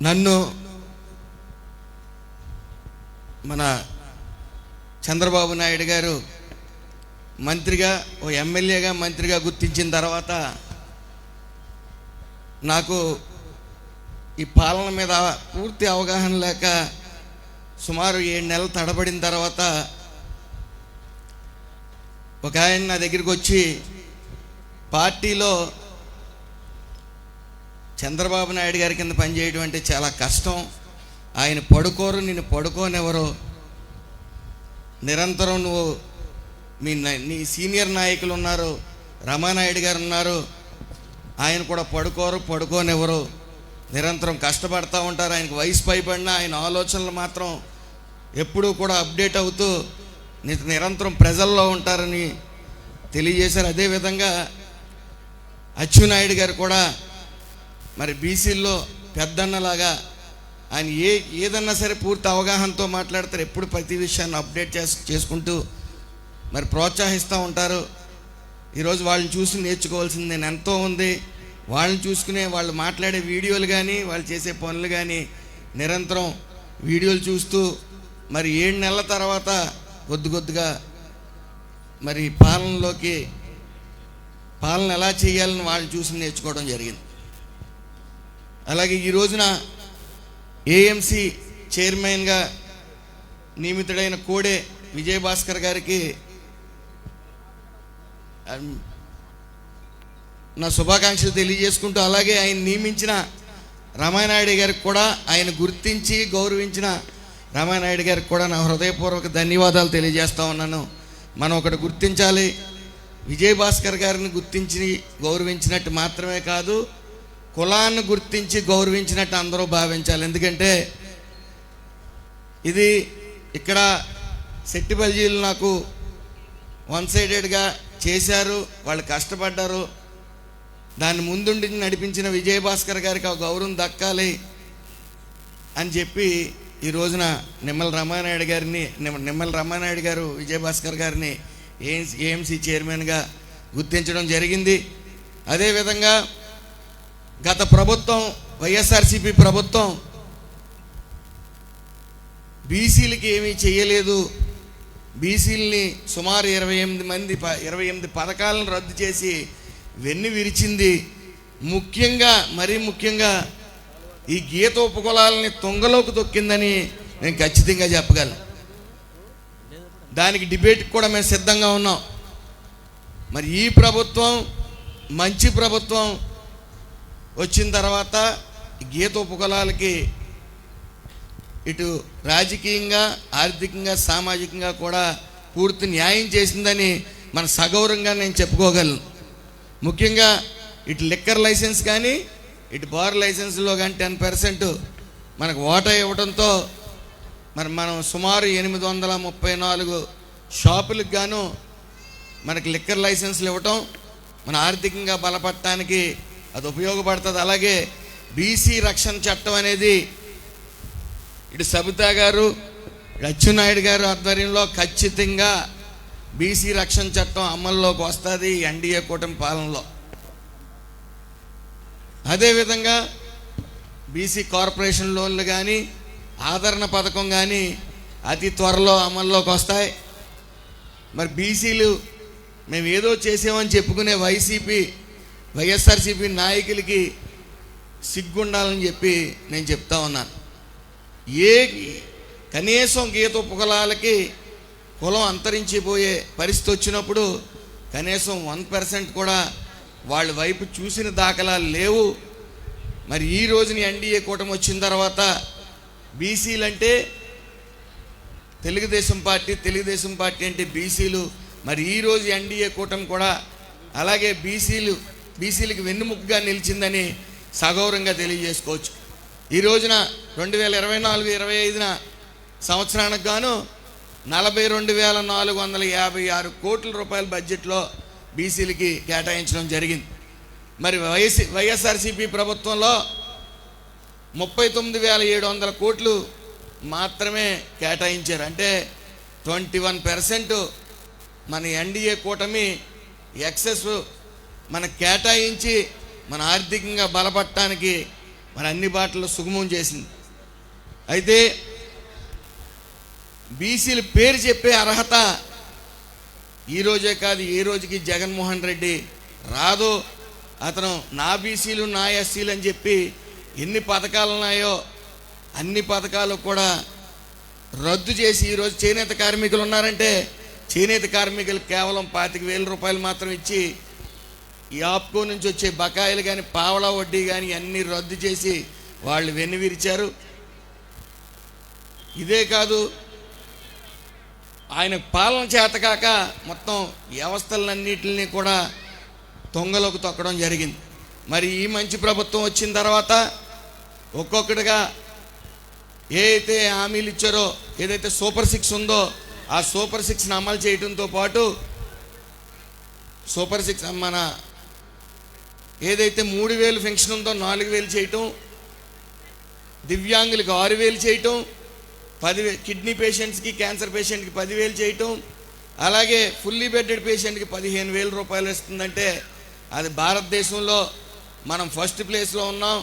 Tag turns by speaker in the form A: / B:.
A: నన్ను మన చంద్రబాబు నాయుడు గారు మంత్రిగా ఓ ఎమ్మెల్యేగా మంత్రిగా గుర్తించిన తర్వాత నాకు ఈ పాలన మీద పూర్తి అవగాహన లేక సుమారు ఏడు నెలలు తడబడిన తర్వాత ఒక ఆయన నా దగ్గరికి వచ్చి పార్టీలో చంద్రబాబు నాయుడు గారి కింద పనిచేయడం అంటే చాలా కష్టం. ఆయన పడుకోరు నిన్ను పడుకోనెవరు నిరంతరం నువ్వు మీ నీ సీనియర్ నాయకులు ఉన్నారు రమానాయుడు గారు ఉన్నారు. ఆయన కూడా పడుకోరు పడుకోనెవరు నిరంతరం కష్టపడతా ఉంటారు. ఆయనకు వయసు పైబడినా ఆయన ఆలోచనలు మాత్రం ఎప్పుడూ కూడా అప్డేట్ అవుతూ నిరంతరం ప్రజల్లో ఉంటారని తెలియజేశారు. అదేవిధంగా అచ్చునాయుడు గారు కూడా మరి బీసీల్లో పెద్దన్నలాగా ఆయన ఏ ఏదన్నా సరే పూర్తి అవగాహనతో మాట్లాడతారు. ఎప్పుడు ప్రతి విషయాన్ని అప్డేట్ చేసు చేసుకుంటూ మరి ప్రోత్సహిస్తూ ఉంటారు. ఈరోజు వాళ్ళని చూసి నేర్చుకోవాల్సింది నేను ఎంతో ఉంది. వాళ్ళని చూసుకునే వాళ్ళు మాట్లాడే వీడియోలు కానీ వాళ్ళు చేసే పనులు కానీ నిరంతరం వీడియోలు చూస్తూ మరి ఏడు నెలల తర్వాత కొద్ది కొద్దిగా మరి పాలనలోకి పాలన ఎలా చేయాలని వాళ్ళని చూసి నేర్చుకోవడం జరిగింది. అలాగే ఈ రోజున ఏఎంసి చైర్మన్గా నియమితుడైన కోడే విజయభాస్కర్ గారికి నా శుభాకాంక్షలు తెలియజేసుకుంటూ అలాగే ఆయన నియమించిన రామానాయుడు గారికి కూడా ఆయన గుర్తించి గౌరవించిన రామానాయుడు గారికి కూడా నా హృదయపూర్వక ధన్యవాదాలు తెలియజేస్తా ఉన్నాను. మనం ఒకటి గుర్తించాలి విజయభాస్కర్ గారిని గుర్తించి గౌరవించినట్టు మాత్రమే కాదు కులాన్ని గుర్తించి గౌరవించినట్టు అందరూ భావించాలి. ఎందుకంటే ఇది ఇక్కడ సెట్టిబల్జీలు నాకు వన్ సైడెడ్గా చేశారు వాళ్ళు కష్టపడ్డారు. దాన్ని ముందుండి నడిపించిన విజయభాస్కర్ గారికి ఆ గౌరవం దక్కాలి అని చెప్పి ఈ రోజున నిమ్మల రమానాయుడు గారిని నిమ్మల రమానాయుడు గారు విజయభాస్కర్ గారిని ఏఎంసీ చైర్మన్గా గుర్తించడం జరిగింది. అదేవిధంగా గత ప్రభుత్వం వైఎస్ఆర్సీపీ ప్రభుత్వం బీసీలకి ఏమీ చేయలేదు. బీసీలని సుమారు ఇరవై ఎనిమిది మంది ప ఇరవై ఎనిమిది పథకాలను రద్దు చేసి వెన్ను విరిచింది. ముఖ్యంగా మరీ ముఖ్యంగా ఈ గీత ఉపకులాలని తుంగలోకి తొక్కిందని నేను ఖచ్చితంగా చెప్పగలను. దానికి డిబేట్కి కూడా మేము సిద్ధంగా ఉన్నాం. మరి ఈ ప్రభుత్వం మంచి ప్రభుత్వం వచ్చిన తర్వాత గీత ఉపకులాలకి ఇటు రాజకీయంగా ఆర్థికంగా సామాజికంగా కూడా పూర్తి న్యాయం చేసిందని మన సగౌరవంగా నేను చెప్పుకోగలను. ముఖ్యంగా ఇటు లిక్కర్ లైసెన్స్ కానీ ఇటు బార్ లైసెన్స్లో కానీ టెన్ పర్సెంట్ మనకు ఓటా ఇవ్వడంతో మరి మనం సుమారు ఎనిమిది వందల ముప్పై నాలుగు షాపులకు గాను మనకి లిక్కర్ లైసెన్స్లు ఇవ్వటం మన ఆర్థికంగా బలపడటానికి అది ఉపయోగపడుతుంది. అలాగే బీసీ రక్షణ చట్టం అనేది ఇటు సబితా గారు అచ్చెన్నాయుడు గారు ఆధ్వర్యంలో ఖచ్చితంగా బీసీ రక్షణ చట్టం అమల్లోకి వస్తుంది ఎన్డీఏ కూటమి పాలనలో. అదేవిధంగా బీసీ కార్పొరేషన్ లోన్లు కానీ ఆదరణ పథకం కానీ అతి త్వరలో అమల్లోకి వస్తాయి. మరి బీసీలు మేము ఏదో చేసామని చెప్పుకునే వైసీపీ వైఎస్ఆర్సీపీ నాయకులకి సిగ్గుండాలని చెప్పి నేను చెప్తా ఉన్నాను. ఏ కనీసం గీత ఉపకులాలకి కులం అంతరించిపోయే పరిస్థితి వచ్చినప్పుడు కనీసం వన్ పర్సెంట్ కూడా వాళ్ళ వైపు చూసిన దాఖలాలు లేవు. మరి ఈ రోజున ఎన్డీఏ కూటమి వచ్చిన తర్వాత బీసీలు అంటే తెలుగుదేశం పార్టీ తెలుగుదేశం పార్టీ అంటే బీసీలు. మరి ఈరోజు ఎన్డీఏ కూటమి కూడా అలాగే బీసీలు బీసీలకు వెన్నుముకగా నిలిచిందని సగౌరవంగా తెలియజేసుకోవచ్చు. ఈ రోజున రెండు వేల ఇరవై నాలుగు ఇరవై ఐదున సంవత్సరానికి గాను నలభై రెండు వేల నాలుగు వందల యాభై ఆరు కోట్ల రూపాయల బడ్జెట్లో బీసీలకి కేటాయించడం జరిగింది. మరి వైఎస్ వైఎస్ఆర్సీపీ ప్రభుత్వంలో ముప్పై తొమ్మిది వేల ఏడు వందల కోట్లు మాత్రమే కేటాయించారు. అంటే ట్వంటీ వన్ పర్సెంట్ మన ఎన్డీఏ కూటమి ఎక్సెస్ మన కేటాయించి మన ఆర్థికంగా బలపడటానికి మన అన్ని బాటలు సుగమం చేసింది. అయితే బీసీల పేరు చెప్పే అర్హత ఈ రోజే కాదు ఏ రోజుకి జగన్మోహన్ రెడ్డి రాదు. అతను నా బీసీలు నా ఎస్సీలు అని చెప్పి ఎన్ని పథకాలు ఉన్నాయో అన్ని పథకాలు కూడా రద్దు చేసి ఈరోజు చేనేత కార్మికులు ఉన్నారంటే చేనేత కార్మికులు కేవలం పాతిక వేల రూపాయలు మాత్రం ఇచ్చి ఈ నుంచి వచ్చే బకాయిలు కానీ పావలా వడ్డీ కానీ అన్నీ రద్దు చేసి వాళ్ళు వెన్నువిరిచారు ఇదే కాదు ఆయన పాలన చేతకాక మొత్తం వ్యవస్థలన్నింటినీ కూడా తొంగలోకి తొక్కడం జరిగింది. మరి ఈ మంచి ప్రభుత్వం వచ్చిన తర్వాత ఒక్కొక్కటిగా ఏ అయితే హామీలు ఇచ్చారో ఏదైతే సూపర్ సిక్స్ ఉందో ఆ సూపర్ సిక్స్ని అమలు చేయడంతో పాటు సూపర్ సిక్స్ మన ఏదైతే మూడు వేలు ఫెన్షన్ ఉందో నాలుగు వేలు చేయటం దివ్యాంగులకు ఆరు వేలు చేయటం పదివే కిడ్నీ పేషెంట్స్కి క్యాన్సర్ పేషెంట్కి పదివేలు చేయటం అలాగే ఫుల్లీ బెడ్డెడ్ పేషెంట్కి పదిహేను వేల రూపాయలు ఇస్తుందంటే అది భారతదేశంలో మనం ఫస్ట్ ప్లేస్లో ఉన్నాం.